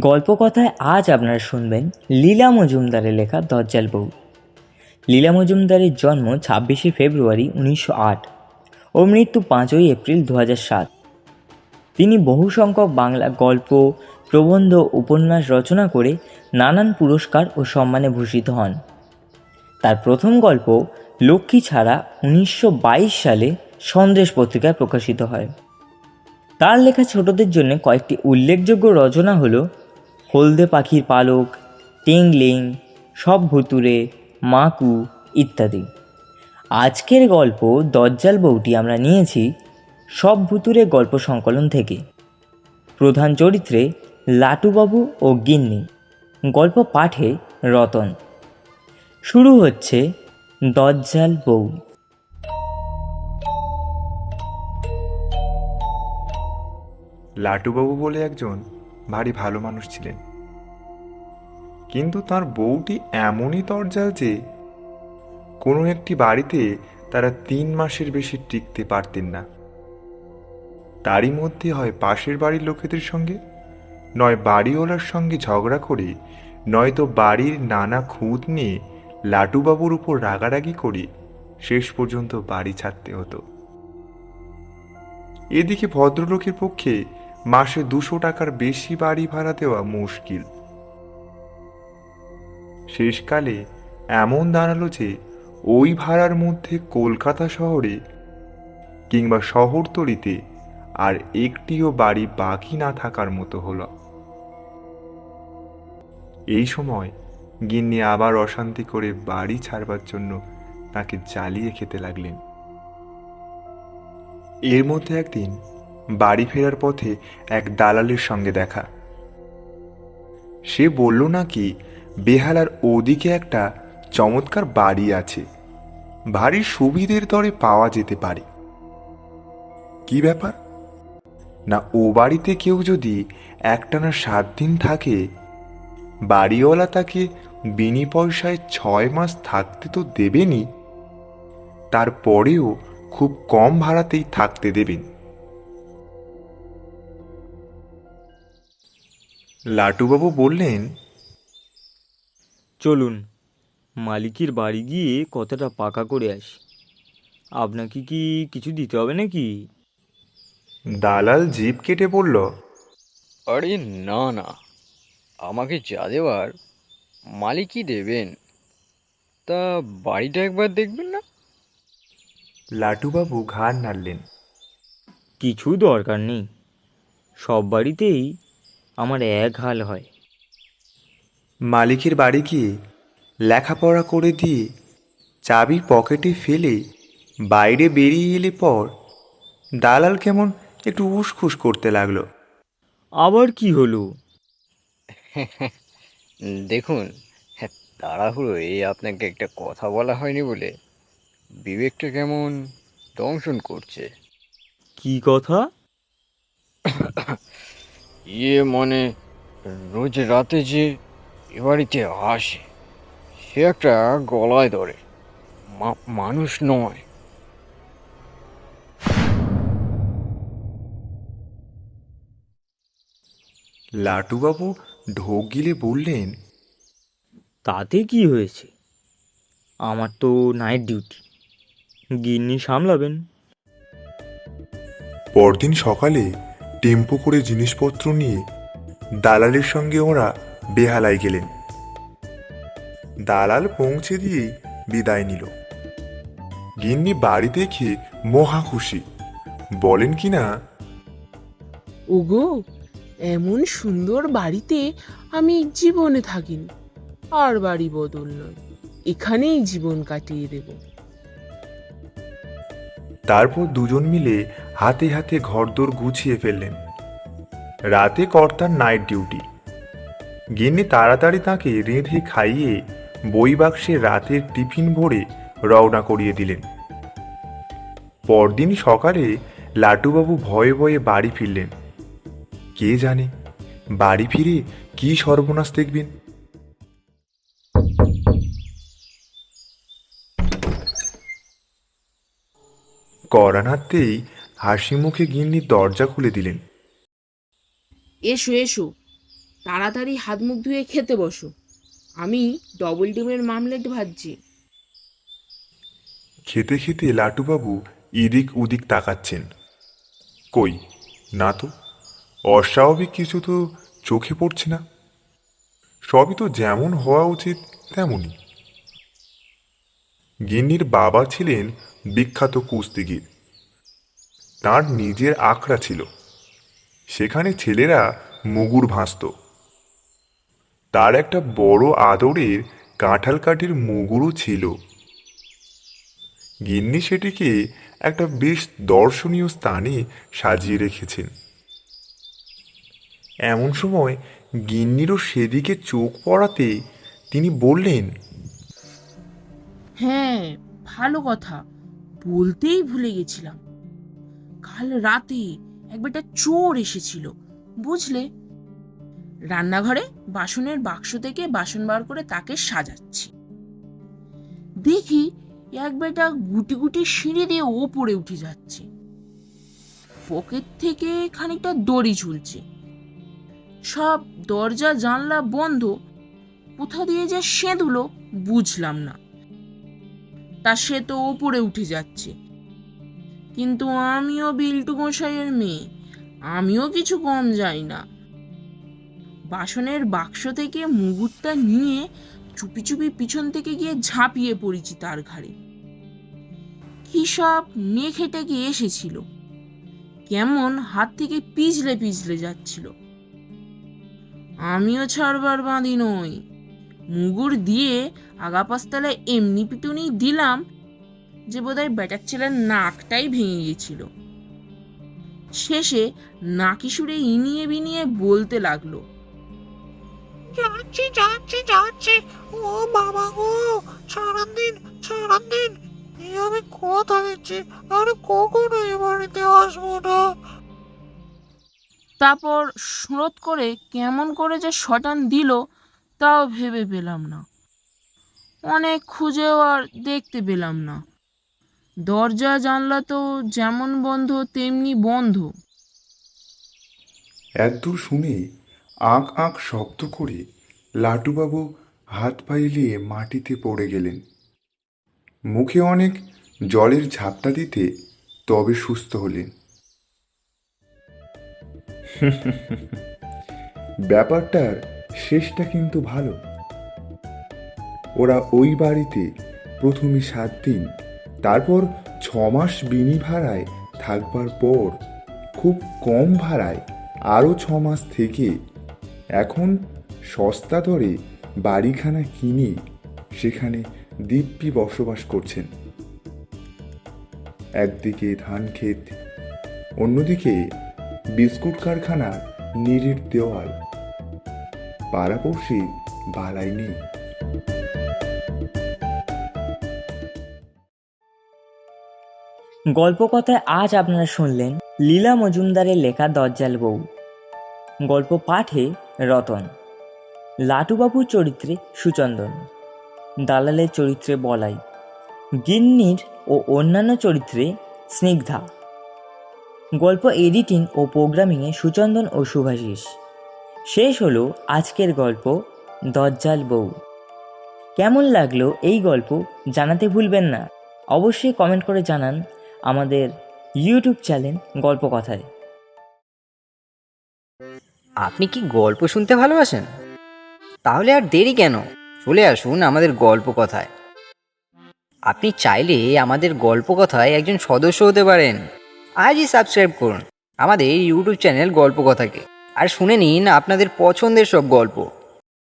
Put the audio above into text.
গল্প কথায় আজ আপনারা শুনবেন লীলা মজুমদারের লেখা দজ্জাল বউ। লীলা মজুমদারের জন্ম ছাব্বিশে ফেব্রুয়ারি উনিশশো আট ও মৃত্যু পাঁচই এপ্রিল দু সাত। তিনি বহু সংখ্যক বাংলা গল্প, প্রবন্ধ, উপন্যাস রচনা করে নানান পুরস্কার ও সম্মানে ভূষিত হন। তার প্রথম গল্প লক্ষ্মী ছাড়া উনিশশো বাইশ সালে সন্দেশ পত্রিকায় প্রকাশিত হয়। তার লেখা ছোটদের জন্য কয়েকটি উল্লেখযোগ্য রচনা হলো হলদে পাখির পালক, টিংলিং, সব ভুতুরে মাকু ইত্যাদি। আজকের গল্প দজ্জাল বউটি আমরা নিয়েছি সব ভুতুরে গল্প সংকলন থেকে। প্রধান চরিত্রে লাটুবাবু ও গিন্নি। গল্প পাঠে রতন। শুরু হচ্ছে দজ্জাল বউ। লাটুবাবু বলে একজন ভারী ভালো মানুষ ছিলেন। কিন্তু তার বউটি এমনই তরজাল যে, কোনো একটি বাড়িতে তারা তিন মাসের বেশি টিকতে পারতেন না। তারই মধ্যে হয় পাশের বাড়ির লোকেদের সঙ্গে, নয় বাড়িওয়ালার সঙ্গে ঝগড়া করে, নয়তো বাড়ির নানা খুঁত নিয়ে লাটুবাবুর উপর রাগারাগি করে শেষ পর্যন্ত বাড়ি ছাড়তে হতো। এদিকে ভদ্রলোকের পক্ষে মাসে দুশো টাকার বেশি বাড়ি ভাড়া দেওয়া মুশকিল। শেষকালে এমন দাঁড়াল যে ওই ভাড়ার মধ্যে কলকাতা শহরে কিংবা শহরতলিতে আর একটিও বাড়ি বাকি না থাকার মতো হলো। এই সময় গিন্নি আবার অশান্তি করে বাড়ি ছাড়বার জন্য তাকে জ্বালিয়ে খেতে লাগলেন। এর মধ্যে একদিন বাড়ি ফেরার পথে এক দালালের সঙ্গে দেখা। সে বলল নাকি, বেহালার ওদিকে একটা চমৎকার বাড়ি আছে। ভারী সুবিধের দরে পাওয়া যেতে পারে। কি ব্যাপার? না ও বাড়িতে কেউ যদি একটানা সাত দিন থাকে, বাড়িওয়ালা তাকে বিনি পয়সায় ছয় মাস থাকতে তো দেবেনি তারপরেও খুব কম ভাড়াতেই থাকতে দেবেন। লাটুবাবু বললেন চলুন মালিকের বাড়ি গিয়ে কতটা পাকা করে আসি। আপনাকে কি কিছু দিতে হবে নাকি? দালাল জিপ কেটে পড়ল আরে না না আমাকে যা দেওয়ার মালিকই দেবেন। তা বাড়িটা একবার দেখবেন না? লাটুবাবু ঘাড় নাড়লেন। কিছু দরকার নেই সব বাড়িতেই আমার এক হাল হয়। মালিকের বাড়ি গিয়ে লেখাপড়া করে দিয়ে চাবি পকেটে ফেলে বাইরে বেরিয়ে এলে পর দালাল কেমন একটু উসখুস করতে লাগল। আবার কি হলো? দেখুন হ্যাঁ এই আপনাকে একটা কথা বলা হয়নি বলে। বিবেকটা কেমন দংশন করছে। কি কথা? ইয়ে মানে রোজ রাতে যে এ বাড়িতে আসে সে একটা গলায় ধরে মা- মানুষ নয়। লাটুবাবু ঢোক গিলে বললেন তাতে কি হয়েছে? আমার তো নাইট ডিউটি গিন্নি সামলাবেন। পরদিন সকালে টেম্পো করে জিনিসপত্র নিয়ে দালালের সঙ্গে ওরা বেহালায় গেলেন। দালাল পৌঁছে দিয়েই বিদায় নিল। গিন্নি বাড়ি দেখে মহা খুশি। বলেন কি না? ওগো এমন সুন্দর বাড়িতে আমি জীবনে থাকিনি আর বাড়ি বদল নয় এখানেই জীবন কাটিয়ে দেব। তারপর দুজন মিলে হাতে হাতে ঘরদোর গুছিয়ে ফেললেন। রাতে কর্তার নাইট ডিউটি। গিন্নি তাড়াতাড়ি তাকে রেঁধে খাইয়ে বই বাক্সে রাতের টিফিন ভরে রওনা করিয়ে দিলেন। পরদিন সকালে লাটুবাবু ভয়ে ভয়ে বাড়ি ফিরলেন। কে জানে, বাড়ি ফিরে কি সর্বনাশ দেখবেন? কড়া নাড়তেই হাসি মুখে গিন্নি দরজা খুলে দিলেন। এসো এসো। তাড়াতাড়ি হাত মুখ ধুয়ে খেতে বসো। আমি ডবল ডিমের মামলেট ভাজছি। খেতে খেতে লাটুবাবু ইদিক উদিক তাকাচ্ছেন। কই না তো অস্বাভাবিক কিছু তো চোখে পড়ছে না। সবই তো যেমন হওয়া উচিত তেমনই। গিন্নির বাবা ছিলেন বিখ্যাত কুস্তিগির। তার নিজের আখড়া ছিল। সেখানে ছেলেরা মুগুর ভাসত তার একটা বড় আদরের কাঁঠাল কাঠির মুগুরও ছিল। গিন্নি সেটিকে একটা বেশ দর্শনীয় স্থানে সাজিয়ে রেখেছেন। এমন সময় গিন্নিরও সেদিকে চোখ পড়াতে তিনি বললেন হ্যাঁ ভালো কথা। বলতেই ভুলে গেছিলাম। কাল রাতে এক বেটা চোর এসেছিল, বুঝলে? রান্নাঘরে বাসনের বাক্স থেকে বাসন বার করে তাকে সাজাচ্ছি। দেখি এক বেটা গুটি গুটি সিঁড়ি দিয়ে ওপরে উঠে যাচ্ছে। পকেট থেকে খানিকটা দড়ি ঝুলছে। সব দরজা, জানলা বন্ধ। কোথা দিয়ে যে সেঁধুলো বুঝলাম না। তা সে তো ওপরে উঠে যাচ্ছে। কিন্তু আমিও বিল্টু মশাইয়ের মেয়ে। আমিও কিছু কম যাই না। বাসনের বাক্স থেকে মুগুরটা নিয়ে চুপি চুপি পিছন থেকে গিয়ে ঝাঁপিয়ে পড়েছি তার ঘাড়ে। কি সব মেখে টেকে এসেছিল। কেমন হাত থেকে পিছলে পিছলে যাচ্ছিল। আমিও ছাড়বার বাঁধি নই। মুগুর দিয়ে আগাপাশতলে এমনি পিটুনি দিলাম যে বোধহয় বেটার ছেলের নাকটাই ভেঙে গেছিল শেষে নাকি সুরে ইনিয়ে বিনিয়ে বলতে লাগল যাচ্ছি যাচ্ছি যাচ্ছি। ও বাবা গো ছাড়ান দিন ছাড়ান দিন। আমি কথা দিচ্ছি আর কখনো এ বাড়িতে আসব না। তারপর সুরত করে কেমন করে যে শটান দিল তাও ভেবে পেলাম না। অনেক খুঁজেও আর দেখতে পেলাম না। দরজা, জানলা তো যেমন বন্ধ, তেমনি বন্ধ। এতদূর শুনে আঁক আঁক শব্দ করে লাটুবাবু হাত পাইলিয়ে মাটিতে পড়ে গেলেন। মুখে অনেক জলের ঝাপটা দিতে তবে সুস্থ হলেন। ব্যাপারটার শেষটা কিন্তু ভালো। ওরা ওই বাড়িতে প্রথমে সাত দিন তারপর ছ মাস বিনি ভাড়ায় থাকবার পর খুব কম ভাড়ায় আরও ছ মাস থেকে এখন সস্তা দরে বাড়িখানা কিনে সেখানে দিব্যি বসবাস করছেন। একদিকে ধান ক্ষেত, অন্যদিকে বিস্কুট কারখানার নিরেট দেওয়াল। পাড়াপড়শি বালাই নেই। গল্পকথায় আজ আপনারা শুনলেন লীলা মজুমদারের লেখা দজ্জাল বউ। গল্প পাঠে রতন। লাটুবাবুর চরিত্রে সুচন্দন। দালালের চরিত্রে বলাই। গিন্নির ও অন্যান্য চরিত্রে স্নিগ্ধা। গল্প এডিটিং ও প্রোগ্রামিংয়ে সুচন্দন ও শুভাশিস শেষ হলো আজকের গল্প দজ্জাল বউ। কেমন লাগল এই গল্প জানাতে ভুলবেন না। অবশ্যই কমেন্ট করে জানান আমাদের ইউটিউব চ্যানেল গল্প কথায়। আপনি কি গল্প শুনতে ভালোবাসেন? তাহলে আর দেরি কেন? চলে আসুন আমাদের গল্প কথায়। আপনি চাইলে আমাদের গল্প কথায় একজন সদস্য হতে পারেন। আজই সাবস্ক্রাইব করুন আমাদের ইউটিউব চ্যানেল গল্প কথাকে। আর শুনে নিন আপনাদের পছন্দের সব গল্প।